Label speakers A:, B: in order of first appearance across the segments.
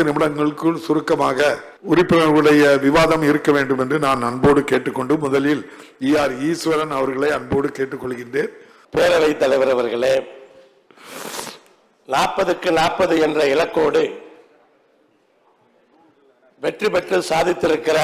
A: பத்து நிமிடங்களுக்குள் சுருக்கமாக உறுப்பினர்களுடைய விவாதம் இருக்க வேண்டும் என்று நான் அன்போடு கேட்டுக்கொண்டு முதலில் இ ஆர் ஈஸ்வரன் அவர்களை அன்போடு கேட்டுக்கொள்கின்றேன்.
B: பேரவைத் தலைவர் அவர்களே நாற்பதுக்கு நாற்பது என்ற இலக்கோடு வெற்றி பெற்று சாதித்திருக்கிற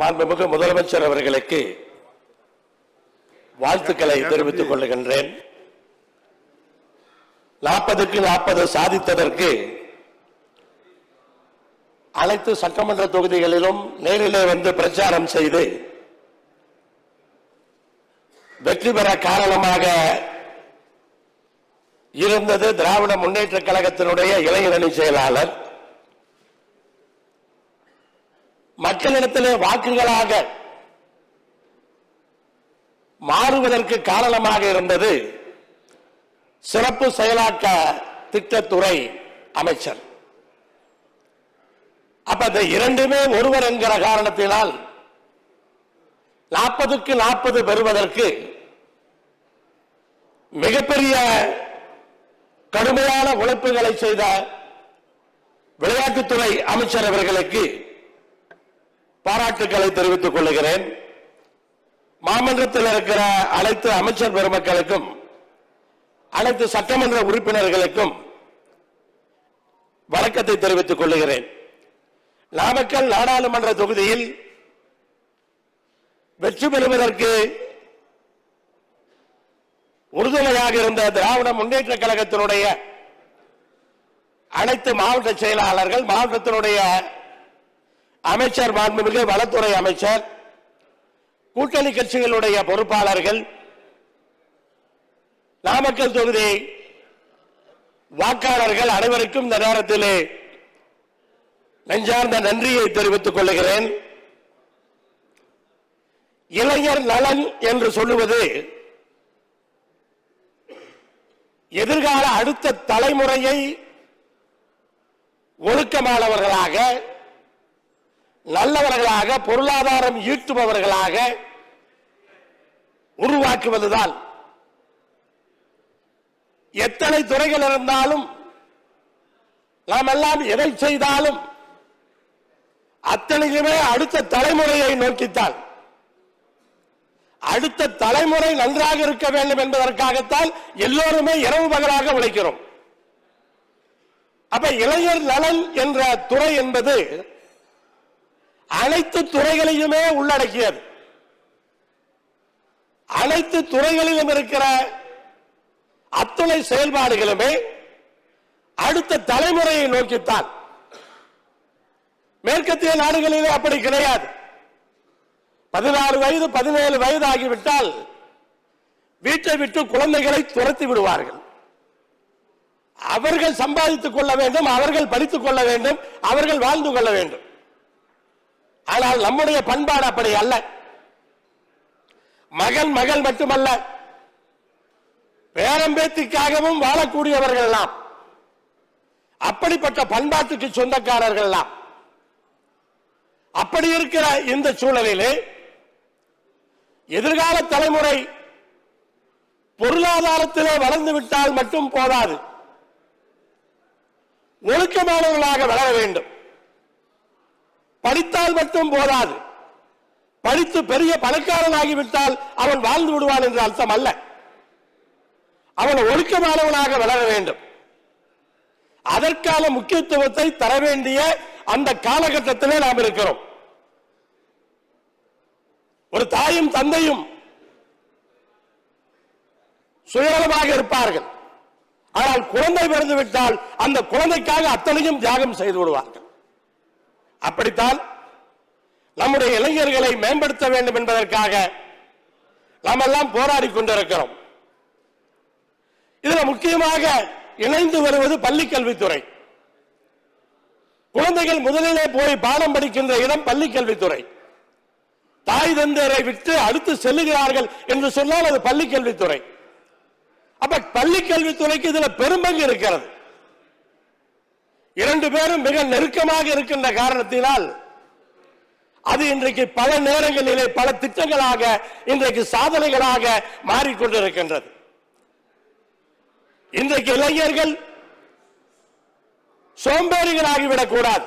B: மாண்புமிகு முதலமைச்சர் அவர்களுக்கு வாழ்த்துக்களை தெரிவித்துக் கொள்கின்றேன். நாற்பதுக்கு நாற்பது சாதித்ததற்கு அனைத்து சட்டமன்ற தொகுதிகளிலும் நேரிலே வந்து பிரச்சாரம் செய்து வெற்றி பெற காரணமாக இருந்தது திராவிட முன்னேற்ற கழகத்தினுடைய இளைஞரணி செயலாளர். மக்களிடத்திலே வாக்குகளாக மாறுவதற்கு காரணமாக இருந்தது சிறப்பு செயலாக்க திட்டத்துறை அமைச்சர். அப்ப இந்த இரண்டுமே ஒருவர் என்கிற காரணத்தினால் நாற்பதுக்கு நாற்பது பெறுவதற்கு மிகப்பெரிய கடுமையான உழைப்புகளை செய்த விளையாட்டுத்துறை அமைச்சர் அவர்களுக்கு பாராட்டுக்களை தெரிவித்துக் கொள்கிறேன். மாமன்றத்தில் இருக்கிற அனைத்து அமைச்சர் பெருமக்களுக்கும் அனைத்து சட்டமன்ற உறுப்பினர்களுக்கும் வணக்கத்தை தெரிவித்துக் கொள்கிறேன். நாமக்கல் நாடாளுமன்ற தொகுதியில் வெற்றி பெறுவதற்கு உறுதுணையாக இருந்த திராவிட முன்னேற்ற கழகத்தினுடைய அனைத்து மாவட்ட செயலாளர்கள் மாவட்டத்தினுடைய அமைச்சர் மாண்புமிகு வளத்துறை அமைச்சர் கூட்டணி கட்சிகளுடைய பொறுப்பாளர்கள் நாமக்கல் தொகுதி வாக்காளர்கள் அனைவருக்கும் இந்த நேரத்திலே நெஞ்சார்ந்த நன்றியை தெரிவித்துக் கொள்கிறேன் இளைஞர் நலன் என்று சொல்லுவது எதிர்கால அடுத்த தலைமுறையை ஒழுக்கமானவர்களாக நல்லவர்களாக பொருளாதாரம் ஈட்டுபவர்களாக உருவாக்குவதுதான். எத்தனை துறைகள் இருந்தாலும் நாம் எல்லாம் எதை செய்தாலும் அத்தனையுமே அடுத்த தலைமுறையை நோக்கித்தான். அடுத்த தலைமுறை நன்றாக இருக்க வேண்டும் என்பதற்காகத்தான் எல்லோருமே இரவு பகலாக உழைக்கிறோம். அப்ப இளைஞர் நலன் என்ற துறை என்பது அனைத்து துறைகளையுமே உள்ளடக்கியது. அனைத்து துறைகளிலும் இருக்கிற அத்துணை செயல்பாடுகளுமே அடுத்த தலைமுறையை நோக்கித்தான். மேற்கத்திய நாடுகளிலே அப்படி கிடையாது. பதினாறு வயது பதினேழு வயது ஆகிவிட்டால் வீட்டை விட்டு குழந்தைகளை துரத்தி விடுவார்கள். அவர்கள் சம்பாதித்துக் கொள்ள வேண்டும் அவர்கள் படித்துக் கொள்ள வேண்டும் அவர்கள் வாழ்ந்து கொள்ள வேண்டும். ஆனால் நம்முடைய பண்பாடு அப்படி அல்ல. மகன் மகள் மட்டுமல்ல பேரம்பேத்திக்காகவும் வாழக்கூடியவர்கள் எல்லாம் அப்படிப்பட்ட பண்பாட்டுக்கு சொந்தக்காரர்கள் எல்லாம் அப்படி இருக்கிற இந்த சூழலிலே எதிர்கால தலைமுறை பொருளாதாரத்திலே வளர்ந்து விட்டால் மட்டும் போதாது. ஒழுக்கமானவர்களாக வளர வேண்டும். படித்தால் மட்டும் போதாது. படித்து பெரிய பணக்காரனாகிவிட்டால் அவன் வாழ்ந்து விடுவான் என்ற அர்த்தம் அல்ல. அவன் ஒழுக்கமானவனாக வளர வேண்டும். அதற்கான முக்கியத்துவத்தை தர வேண்டிய அந்த காலகட்டத்திலே நாம் இருக்கிறோம். ஒரு தாயும் தந்தையும் சுயநலமாக இருப்பார்கள். ஆனால் குழந்தை பிறந்து விட்டால் அந்த குழந்தைக்காக அத்தனையும் தியாகம் செய்து விடுவார்கள். அப்படித்தான் நம்முடைய இளைஞர்களை மேம்படுத்த வேண்டும் என்பதற்காக நாம் எல்லாம் போராடி கொண்டிருக்கிறோம். இதுல முக்கியமாக இணைந்து வருவது பள்ளி கல்வித்துறை. குழந்தைகள் முதலிலே போய் பாடம் படிக்கின்ற இடம் பள்ளி கல்வித்துறை. தாய் தந்தையரை விட்டு அடுத்து செல்லுகிறார்கள் என்று சொன்னால் அது பள்ளி கல்வித்துறை. அப்ப பள்ளி கல்வித்துறைக்கு இதுல பெரும்பங்கு இருக்கிறது. இரண்டு பேரும் மிக நெருக்கமாக இருக்கின்ற காரணத்தினால் அது இன்றைக்கு பல நேரங்களிலே பல திட்டங்களாக இன்றைக்கு சாதனைகளாக மாறிக்கொண்டிருக்கின்றது. இன்றைக்கு இளைஞர்கள் சோம்பேறிகளாகிவிடக் கூடாது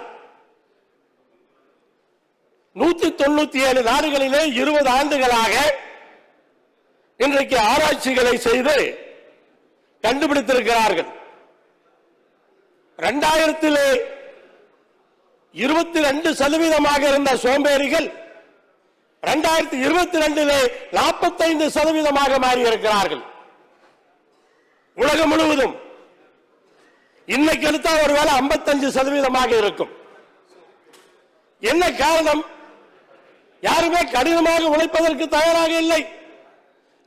B: நூத்தி தொண்ணூத்தி ஏழு நாடுகளிலே இருபது ஆண்டுகளாக இன்றைக்கு ஆராய்ச்சிகளை செய்து கண்டுபிடித்திருக்கிறார்கள். இரண்டாயிரத்திலே இருபத்தி ரெண்டு சதவீதமாக இருந்த சோம்பேறிகள் இரண்டாயிரத்தி இருபத்தி ரெண்டிலே நாற்பத்தைந்து சதவீதமாக மாறி இருக்கிறார்கள் உலகம் முழுவதும். இன்னைக்கு எடுத்தால் ஒருவேளை 55% சதவீதமாக இருக்கும். என்ன காரணம்? யாருமே கடினமாக உழைப்பதற்கு தயாராக இல்லை.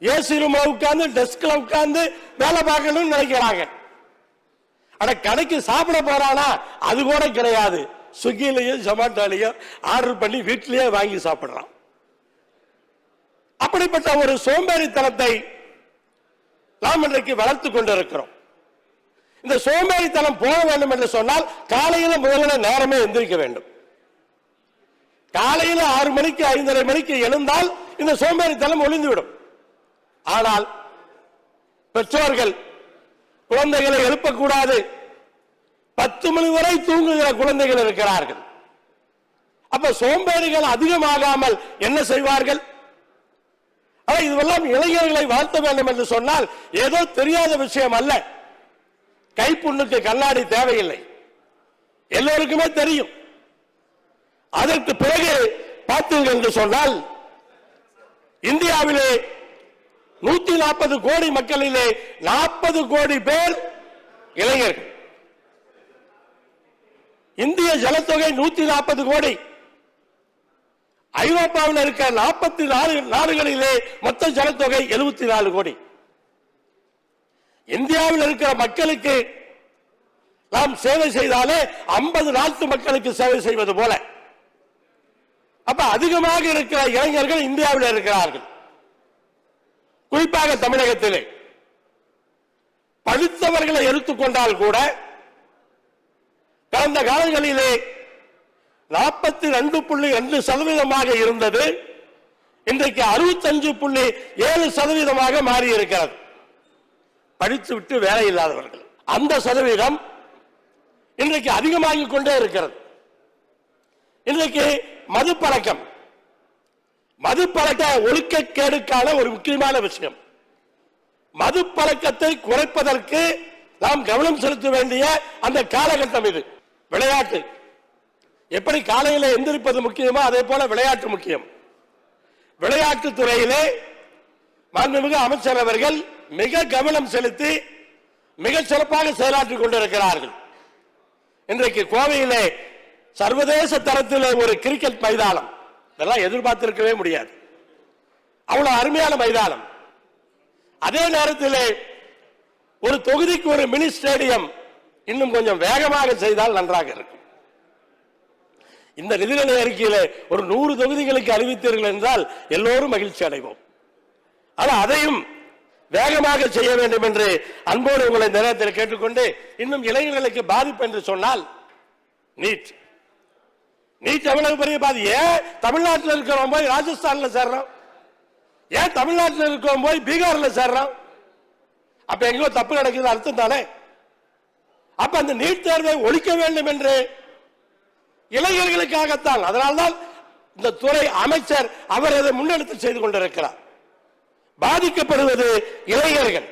B: ஏசி ரூம்ல உட்கார்ந்து டெஸ்க்ல உட்கார்ந்து வேலை பார்க்கணும்னு நினைக்கிறாங்க. ஆனா கடைக்கு சாப்பிட போறானா? அது கூட கிடையாது. ஸ்விக்கிலையும் ஜொமாட்டோலையும் ஆர்டர் பண்ணி வீட்டிலேயே வாங்கி சாப்பிடுறான். அப்படிப்பட்ட ஒரு சோம்பேறித்தனத்தை நாம் இன்றைக்கு வளர்த்து கொண்டிருக்கிறோம். இந்த சோம்பேறித்தனம் போக வேண்டும் என்று சொன்னால் காலையில் முதல்ல நேரமே எந்திரிக்க வேண்டும். காலையில் ஆறு மணிக்கு ஐந்தரை மணிக்கு எழுந்தால் இந்த சோம்பேறித்தனம் ஒளிந்துவிடும். ஆனால் பெற்றோர்கள் குழந்தைகளை எழுப்பக்கூடாது. பத்து மணி வரை தூங்குகிற குழந்தைகள் இருக்கிறார்கள். அப்ப சோம்பேறிகள் அதிகமாகாமல் என்ன செய்வார்கள்? இதுவெல்லாம் இளைஞர்களை வாழ்த்த வேண்டும் என்று சொன்னால் ஏதோ தெரியாத விஷயம் அல்ல. கைப்புண்ணுக்கு கண்ணாடி தேவையில்லை. எல்லோருக்குமே தெரியும். அதற்கு பிறகு பார்த்தீர்கள் என்று சொன்னால் இந்தியாவிலே நூத்தி நாற்பது கோடி மக்களிலே நாற்பது கோடி பேர் இளைஞர்கள். இந்திய ஜனத்தொகை நூத்தி நாற்பது கோடி. ஐரோப்பாவில் இருக்க நாற்பத்தி நாலு நாடுகளிலே மொத்த ஜனத்தொகை எழுபத்தி நாலு கோடி. இந்தியாவில் இருக்கிற மக்களுக்கு நாம் சேவை செய்தாலே ஐம்பது நாட்டு மக்களுக்கு சேவை செய்வது போல. அப்ப அதிகமாக இருக்கிற இளைஞர்கள் இந்தியாவில் இருக்கிறார்கள். குறிப்பாக தமிழகத்திலே. படித்தவர்களை எடுத்துக்கொண்டால் கூட கடந்த காலங்களிலே நாற்பத்தி ரெண்டு புள்ளி ரெண்டு சதவீதமாக இருந்தது. இன்றைக்கு அறுபத்தஞ்சு புள்ளி ஏழு சதவீதமாக மாறி இருக்கிறது படித்து விட்டு வேலை இல்லாதவர்கள். அந்த சதவீதம் இன்றைக்கு அதிகமாகிக் கொண்டே இருக்கிறது. இன்றைக்கு மது பழக்கம் மது பழக்க ஒழுக்கக்கேடுக்கான ஒரு முக்கியமான விஷயம். மது பழக்கத்தை குறைப்பதற்கு நாம் கவனம் செலுத்த வேண்டிய அந்த காலகட்டம் இது. விளையாட்டு. எப்படி காலையில் எந்திரிப்பது முக்கியமோ அதே போல விளையாட்டு முக்கியம். விளையாட்டு துறையிலே மாண்புமிகு அமைச்சர் அவர்கள் மிக கவனம் செலுத்தி மிக சிறப்பாக செயலாற்றிக் கொண்டிருக்கிறார்கள். இன்றைக்கு கோவையிலே சர்வதேச தரத்தில் ஒரு கிரிக்கெட் மைதானம். இதெல்லாம் எதிர்பார்த்திருக்கவே முடியாது. அவ்வளவு அருமையான மைதானம். அதே நேரத்தில் ஒரு தொகுதிக்கு ஒரு மினி ஸ்டேடியம் இன்னும் கொஞ்சம் வேகமாக செய்தால் நன்றாக இருக்கும். இந்த நிதிநிலை அறிக்கையில் ஒரு நூறு தொகுதிகளுக்கு அறிவித்தீர்கள் என்றால் எல்லோரும் மகிழ்ச்சி அடைவோம். ஆனால் அதையும் வேகமாக செய்ய வேண்டும் என்று அன்போடு உங்களை இந்த நேரத்தில் கேட்டுக்கொண்டு இன்னும் இளைஞர்களுக்கு பாதிப்பு என்று சொன்னால் நீட். நீ எவ்வளவு பெரிய பாதி ஏன் தமிழ்நாட்டில் இருக்கிறவன் போய் ராஜஸ்தான்ல சேர்றான். ஏன் தமிழ்நாட்டில் இருக்கிறவன் போய் பீகார்ல சேர்றான்? அப்ப எங்கோ தப்பு நடக்குது அர்த்தம் தானே? அப்ப அந்த நீட் தேர்வை ஒழிக்க வேண்டும் என்று இளைஞர்களுக்காகத்தான் அதனால்தான் இந்த துறை அமைச்சர் அவர் அதை முன்னெடுத்து செய்து கொண்டிருக்கிறார். பாதிக்கப்படுவது இளைஞர்கள்.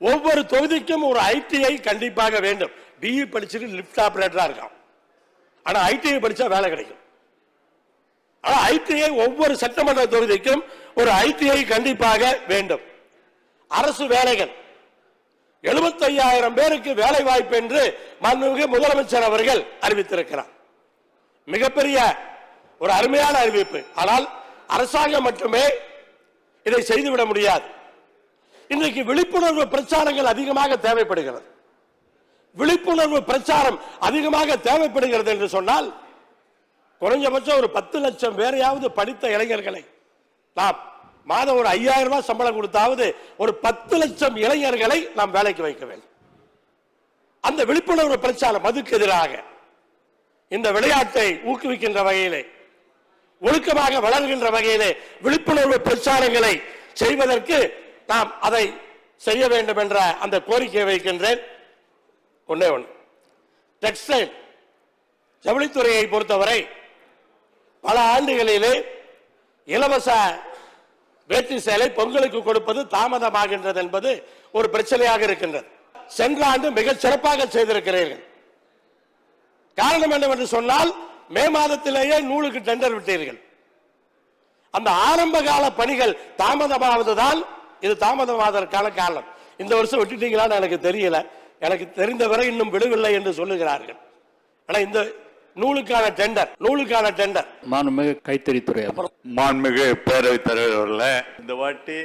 B: ஒவ்வொரு தொகுதிக்கும் ஒரு ஐடிஐ கண்டிப்பாக வேண்டும். பிஇ படிச்சுட்டு லிப்ட் ஆபரேட்டரா இருக்கான். ஆனால் ஐடிஐ படித்தா வேலை கிடைக்கும். ஆனால் ஐடிஐ ஒவ்வொரு சட்டமன்ற தொகுதிக்கும் ஒரு ஐடிஐ கண்டிப்பாக வேண்டும். அரசு வேலைகள். 75000 பேருக்கு வேலை வாய்ப்பு என்று மாண்புமிகு முதலமைச்சர் அவர்கள் அறிவித்திருக்கிறார். மிகப்பெரிய ஒரு அருமையான அறிவிப்பு. ஆனால் அரசாங்கம் மட்டுமே இதை செய்துவிட முடியாது. இன்றைக்கு விழிப்புணர்வு பிரச்சாரங்கள் அதிகமாக தேவைப்படுகிறது. விழிப்புணர்வு பிரச்சாரம் அதிகமாக தேவைப்படுகிறது என்று சொன்னால் குறைஞ்சபட்சம் ஒரு பத்து லட்சம் பேரையாவது படித்த இளைஞர்களை நாம் மாதம் ஒரு ஐயாயிரம் ரூபாய் சம்பளம் கொடுத்தாவது ஒரு பத்து லட்சம் இளைஞர்களை நாம் வேலைக்கு வைக்க வேண்டும். அந்த விழிப்புணர்வு பிரச்சாரம் அதுக்கு எதிராக இந்த விளையாட்டை ஊக்குவிக்கின்ற வகையிலே ஒழுக்கமாக வளர்கின்ற வகையிலே விழிப்புணர்வு பிரச்சாரங்களை செய்வதற்கு நாம் அதை செய்ய வேண்டும் என்ற அந்த கோரிக்கையை வைக்கின்றேன். ஒன்றே ஒன்று. டெக்ஸ்டைல் ஜவுளித்துறையை பொறுத்தவரை பல ஆண்டுகளிலே இலவச வேட்டி சேலை பொங்கலுக்கு கொடுப்பது தாமதமாகின்றது என்பது ஒரு பிரச்சனையாக இருக்கின்றது. சென்ற ஆண்டு மிகச் சிறப்பாக செய்திருக்கிறீர்கள். காரணம் என்னவென்று சொன்னால் மே மாதத்திலேயே நூலுக்கு டெண்டர் விட்டீர்கள். அந்த ஆரம்ப கால பணிகள் தாமதமாவதுதான் இது தாமதமாவதற்கான காரணம் இந்த வருஷம் விட்டுட்டீங்களான்னு எனக்கு தெரியல. எனக்கு தெரிந்தவரை இன்னும் விடவில்லை என்று சொல்லுகிறார்கள். ஆனா இந்த நூலுக்கான டெண்டர் நூலுக்கான டெண்டர்
C: மாண்புமிகு கைத்தறித்துறை.
D: மாண்புமிகு பேரவைத் தலைவர் அவர்களே இந்த வாட்டி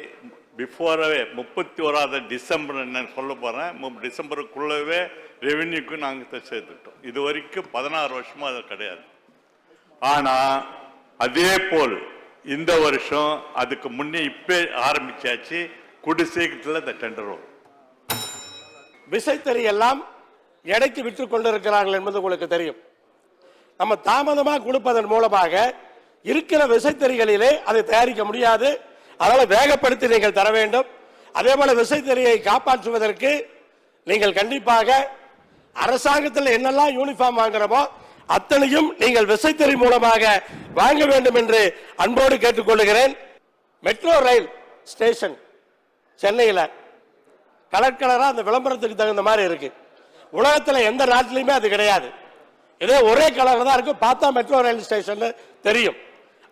D: பிஃபோரவே முப்பத்தி ஓராவது டிசம்பர் நான் சொல்ல போறேன். மு- டிசம்பருக்குள்ளவே ரெவென்யூக்கு நாங்கள் சேர்த்துட்டோம் இது வரைக்கும் பதினாறு வருஷமா அது கிடையாது. ஆனா அதே போல் இந்த வருஷம் அதுக்கு முன்னே இப்பே ஆரம்பிச்சாச்சு குடி சீக்கிரத்தில் இந்த டெண்டர் வரும்.
B: விசைத்தறி எல்லாம் எடைக்கு விற்று கொண்டிருக்கிறார்கள் என்பது உங்களுக்கு தெரியும். நம்ம தாமதமாக கொடுப்பதன் மூலமாக இருக்கிற விசைத்தறிகளிலே அதை தயாரிக்க முடியாது. அதனால் வேகப்படுத்தி நீங்கள் தர வேண்டும். அதே போல விசைத்தறியை காப்பாற்றுவதற்கு நீங்கள் கண்டிப்பாக அரசாங்கத்தில் என்னெல்லாம் யூனிஃபார்ம் வாங்குறோமோ அத்தனையும் நீங்கள் விசைத்தறி மூலமாக வாங்க வேண்டும் என்று அன்போடு கேட்டுக்கொள்கிறேன். மெட்ரோ ரயில் ஸ்டேஷன் சென்னையில் கலர் கலராக அந்த விளம்பரத்துக்கு தகுந்த மாதிரி இருக்கு. உலகத்தில் எந்த நாட்டிலையுமே அது கிடையாது. இதே ஒரே கலர் தான் இருக்கு. பார்த்தா மெட்ரோ ரயில் ஸ்டேஷன் தெரியும்.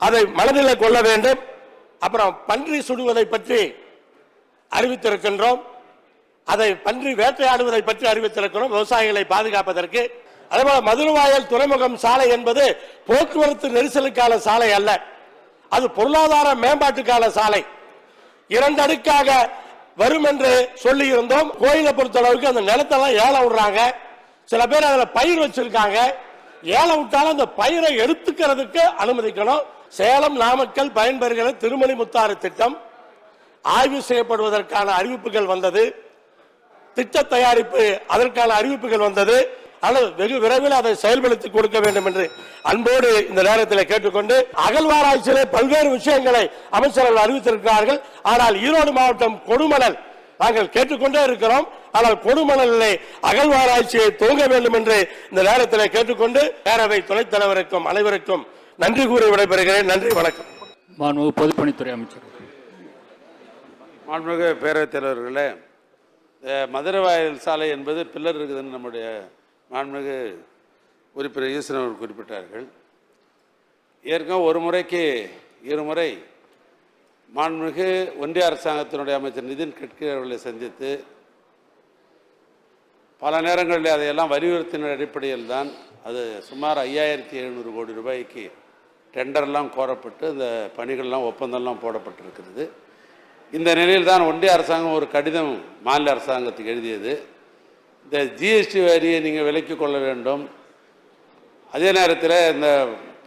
B: அதை மனதில் கொள்ள வேண்டும். அப்புறம் பன்றி சுடுவதை பற்றி அறிவித்திருக்கின்றோம். அதை பன்றி வேட்டையாடுவதை பற்றி அறிவித்திருக்கிறோம். விவசாயிகளை பாதுகாப்பதற்கு. அதேபோல மதுரவாயல் துறைமுகம் சாலை என்பது போக்குவரத்து நெரிசலுக்கான சாலை அல்ல. அது பொருளாதார மேம்பாட்டுக்கான சாலை. இரண்டு அடுக்காக வரும் என்று சொல்லி இருந்தோம் கோயிலை பொறுத்தளவுக்கு அந்த நிலத்தெல்லாம் ஏலம் விடுறாங்க. சில பேர் அதில் பயிர் வச்சிருக்காங்க. ஏலம் விட்டாலும் அந்த பயிரை எடுத்துக்கிறதுக்கு அனுமதிக்கணும். சேலம் நாமக்கல் பயன்பெறுகிற திருமணி முத்தாறு திட்டம். ஆய்வு செய்யப்படுவதற்கான அறிவிப்புகள் வந்தது. திட்ட தயாரிப்பு அதற்கான அறிவிப்புகள் வந்தது. ஆனால் வெகு விரைவில் அதை செயல்படுத்தி கொடுக்க வேண்டும் என்று அன்போடு இந்த நேரத்தில் கேட்டுக்கொண்டு அகழ்வாராய்ச்சியிலே பல்வேறு விஷயங்களை அமைச்சர்கள் அறிவித்திருக்கிறார்கள். ஆனால் ஈரோடு மாவட்டம் கொடுமணல் நாங்கள் கேட்டுக்கொண்டே இருக்கிறோம். ஆனால் கொடுமணலிலே அகழ்வாராய்ச்சியை துவங்க வேண்டும் என்று இந்த நேரத்தில் கேட்டுக்கொண்டு பேரவை துணைத் தலைவருக்கும் அனைவருக்கும் நன்றி கூறி விடைபெறுகிறேன். நன்றி வணக்கம்.
C: மாண்புமிகு பொதுப்பணித்துறை அமைச்சர்.
E: மாண்புமிகு பேரவைத் தலைவர்களே இந்த மதுரை வாயில் சாலை என்பது பில்லர் இருக்குதுன்னு நம்முடைய மாண்புமிகு உறுப்பினர் ஈஸ்வரன் அவர்கள் குறிப்பிட்டார்கள். ஏற்கனவே ஒரு முறைக்கு இருமுறை மாண்புமிகு ஒன்றிய அரசாங்கத்தினுடைய அமைச்சர் நிதின் கட்கரி அவர்களை சந்தித்து பல நேரங்களில் அதையெல்லாம் வலியுறுத்தின அடிப்படையில் தான் அது சுமார் ஐயாயிரத்தி எழுநூறு கோடி ரூபாய்க்கு டெண்டர்லாம் கோரப்பட்டு இந்த பணிகள்லாம் ஒப்பந்தம்லாம் போடப்பட்டிருக்கிறது. இந்த நிலையில் தான் ஒன்றிய அரசாங்கம் ஒரு கடிதம் மாநில அரசாங்கத்துக்கு எழுதியது. இந்த ஜிஎஸ்டி வரியை நீங்கள் விலக்கிக் கொள்ள வேண்டும். அதே நேரத்தில் இந்த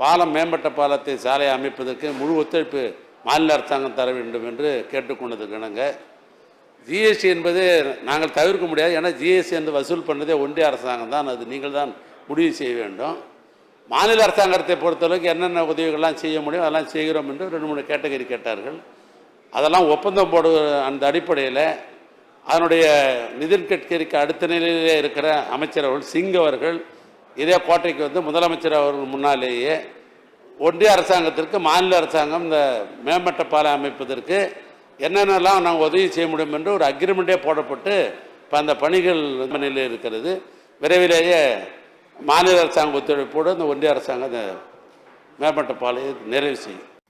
E: பாலம் மேம்பட்ட பாலத்தை சாலை அமைப்பதற்கு முழு ஒத்துழைப்பு மாநில அரசாங்கம் தர வேண்டும் என்று கேட்டுக்கொண்டதுக்கு இணங்க ஜிஎஸ்டி என்பது நாங்கள் தவிர்க்க முடியாது. ஏன்னா ஜிஎஸ்டி என்று வசூல் பண்ணதே ஒன்றிய அரசாங்கம் தான். அது நீங்கள் தான் முடிவு செய்ய வேண்டும். மாநில அரசாங்கத்தை பொறுத்தளவுக்கு என்னென்ன உதவிகள்லாம் செய்ய முடியும் அதெல்லாம் செய்கிறோம் என்று ரெண்டு மூணு கேட்டகரி கேட்டார்கள். அதெல்லாம் ஒப்பந்தம் போடு அந்த அடிப்படையில் அதனுடைய நிதின் கட்கரிக்கு அடுத்த நிலையிலே இருக்கிற அமைச்சர் அவர்கள் சிங் அவர்கள் இதே கோட்டைக்கு வந்து முதலமைச்சர் அவர்கள் முன்னாலேயே ஒன்றிய அரசாங்கத்திற்கு மாநில அரசாங்கம் இந்த மேம்பட்ட பாலை அமைப்பதற்கு என்னென்னலாம் நாங்கள் உதவி செய்ய முடியும் என்று ஒரு அக்ரிமெண்ட்டே போடப்பட்டு இப்போ அந்த பணிகள் நிலையில் இருக்கிறது. விரைவிலேயே மாநில அரசாங்க ஒத்துழைப்போடு இந்த ஒன்றிய அரசாங்கம் அந்த மேம்பட்ட பாலையை நிறைவு செய்யும்.